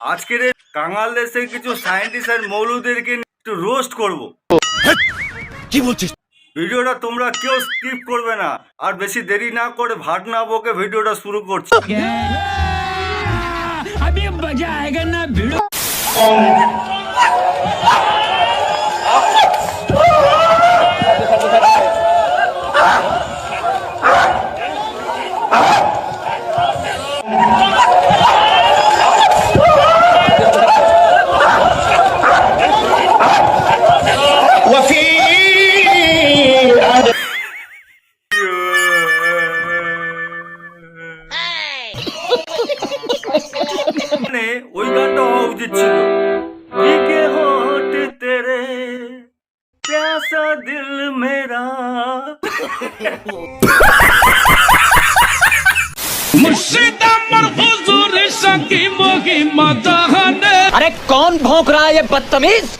আজকের কাঙাল দেশের কিছু সায়েন্টিস্ট আর মৌলুদেরকে একটু রোস্ট করব। কি বলছিস? ভিডিওটা তোমরা কেউ স্কিপ করবে না। আর বেশি দেরি না করে ভাটনা বকে ভিডিওটা শুরু করছি। আমি মজা আয়েগা না ভিডিও মানে ওই গানটা হওয়া উচিত ছিল ভিকে হোট তেরে প্যাসা দিল মেরা মুর্শিদ कौन भौंक रहा है ये बदतमीज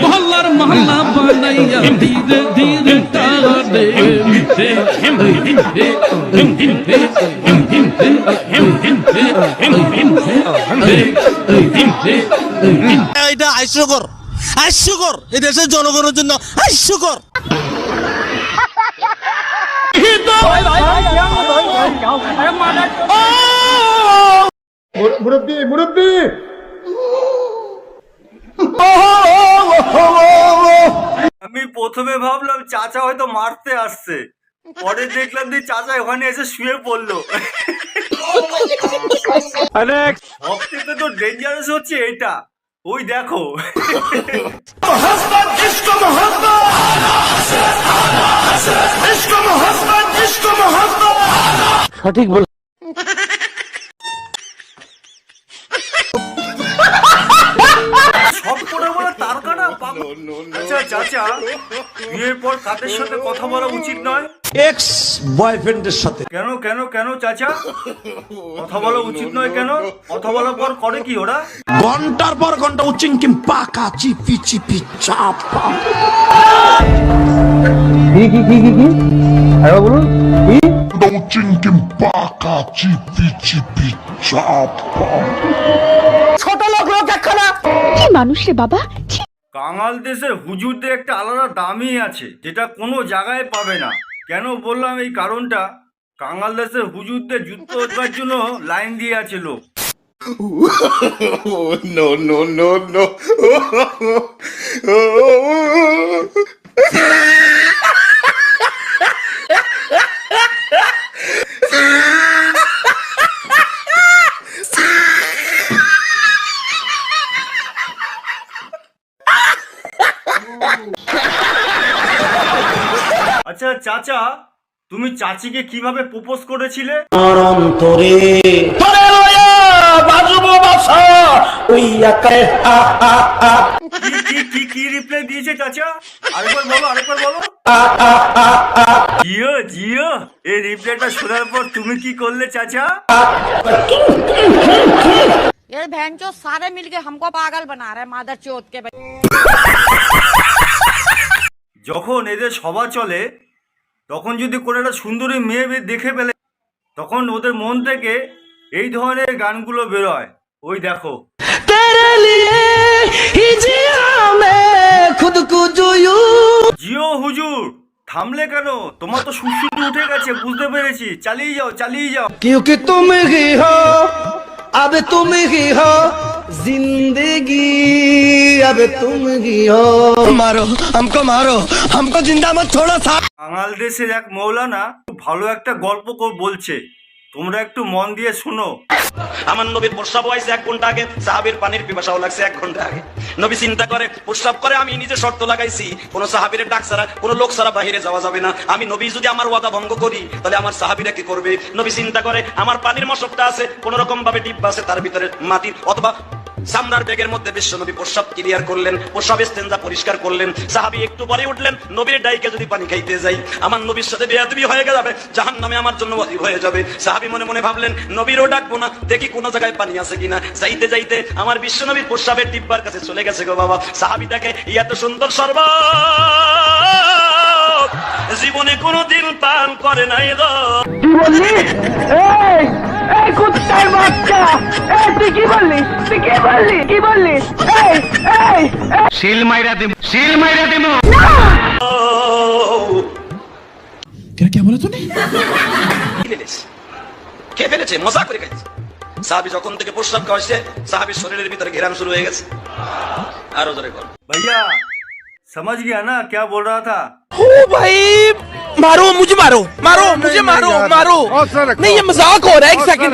मोहल्लार मोहल्ला बनैया धीरे धीरे तारे मिटे हिम हिम हे हिम हिम हे हिम हिम हे हिम हिम हे हिम हिम हे हिम हे हिम हे এটা হাস্যকর হাস্যকর এই দেশের জনগণের জন্য হাস্যকর মুরব্বী মুরব্বী প্রথমে ভাবলাম চাচা হয়তো মারতে আসছে। পরে দেখলাম যে চাচা ওখানে এসে শুয়ে পড়ল। সব থেকে তো ডেঞ্জারাস হচ্ছে এটা। ওই দেখো। সব পাগল। আচ্ছা চাচা বিয়ের পর কাদের সাথে কথা বলা উচিত নয়? এক্স বয়ফ্রেন্ডের সাথে। কেন কেন কেন চাচা? কথা বলা উচিত নয় কেন? কথা বলার পর করে কি ওরা? ঘণ্টার পর ঘণ্টা পাকা চিপি চিপি চাপা। Ucinkim paka cipi cipi chapa. কি? মানুষ রে বাবা? কাঙাল দেশের হুজুরদের একটা আলাদা দামই আছে যেটা কোনো জায়গায় পাবে না। কেন বললাম এই কারণটা? কাঙাল দেশের হুজুরদের যুদ্ধ হওয়ার জন্য লাইন দিয়ে আছে লোক। Oh, no, no, no, no. আচ্ছা চাচা তুমি চাচিকে কিভাবে প্রপোজ করেছিলে অন্তরে তোরে লয়া বাজবো বাসা ওই একাই আ আ আ কি কি কি কি রিপ্লাই দিয়েছে চাচা আরেকবার বলো আরেকবার বলো জিও জিও এই রিপ্লাইটা শোনার পর তুমি কি করলে চাচা ये बहन चो सारे मिलके हमको पागल बना रहे मादर चोत के भाई যখন এদের সভা চলে তখন যদি কোনো একটা সুন্দরী মেয়ে দেখে ফেলে তখন ওদের মন থেকে এই ধরনের গানগুলো বেরোয়। ওই দেখো। জিও হুজুর থামলে কেন? তোমার তো সুশ্রুতি উঠে গেছে বুঝতে পেরেছি। চালিয়ে যাও চালিয়ে যাও। কিউকি তুমি কি হো আবে তুমি কি হ। जिंदगी अब तुम ही हो मारो हमको मारो हमको जिंदा मत छोड़ो सा বাঙাল দেশের এক মৌলানা খুব ভালো একটা গল্প কো- বলছে তোমরা একটু মন দিয়ে শোনো আমার নবীর প্রস্রাব হয়েছে এক ঘন্টা আগে সাহাবির পানির পিপাসাও লাগছে এক ঘন্টা আগে নবী চিন্তা করে প্রস্রাব করে আমি নিজে শর্ত লাগাইছি কোন সাহাবির ডাক ছাড়া কোন লোক ছাড়া বাহিরে যাওয়া যাবে না আমি নবী যদি আমার ওয়াদা ভঙ্গ করি তাহলে আমার সাহাবিরা কি করবে নবী চিন্তা করে আমার পানির মশকটা আছে কোন রকম ভাবে ডিব্বা আছে তার ভিতরে মাটির অথবা সামনার ব্যাগের মধ্যে বিশ্ব নবী প্রস্রাব ক্লিয়ার করলেন প্রস্রাব স্টেঞ্জা পরিষ্কার করলেন। সাহাবি একটু পরে উঠলেন নবীর ডাইকে যদি পানি খাইতে যাই আমার নবীর সাথে বেয়াদবি হয়ে যাবে জাহান নামে আমার জন্য ওয়াজিব হয়ে যাবে। সাহাবি মনে মনে ভাবলেন নবীরও ডাকবো না দেখি কোন জায়গায় পানি আছে কিনা। যাইতে যাইতে আমার বিশ্ব নবীর প্রস্রাবের ডিব্বার কাছে চলে গেছে গো বাবা। সাহাবি দেখে এত সুন্দর শরবত জীবনে কোনোদিন পান করে নাই গো এই কুত্তার বাচ্চা এই তুই কি বললি তুই কি বললি কি বললি এই এই কে ফেলেছে? কে ফেলেছে মজা করে গেছে সাহাবি যখন থেকে প্রস্রাব খাওয়াইছে সাহাবির শরীরের ভিতরে ঘেরান শুরু হয়ে গেছে আরো জোরে কর भैया समझ गया ना क्या बोल रहा था ओ भाई मारो मुझे मारो मारो मुझे मारो मारो नहीं ये मजाक हो रहा है एक सेकंड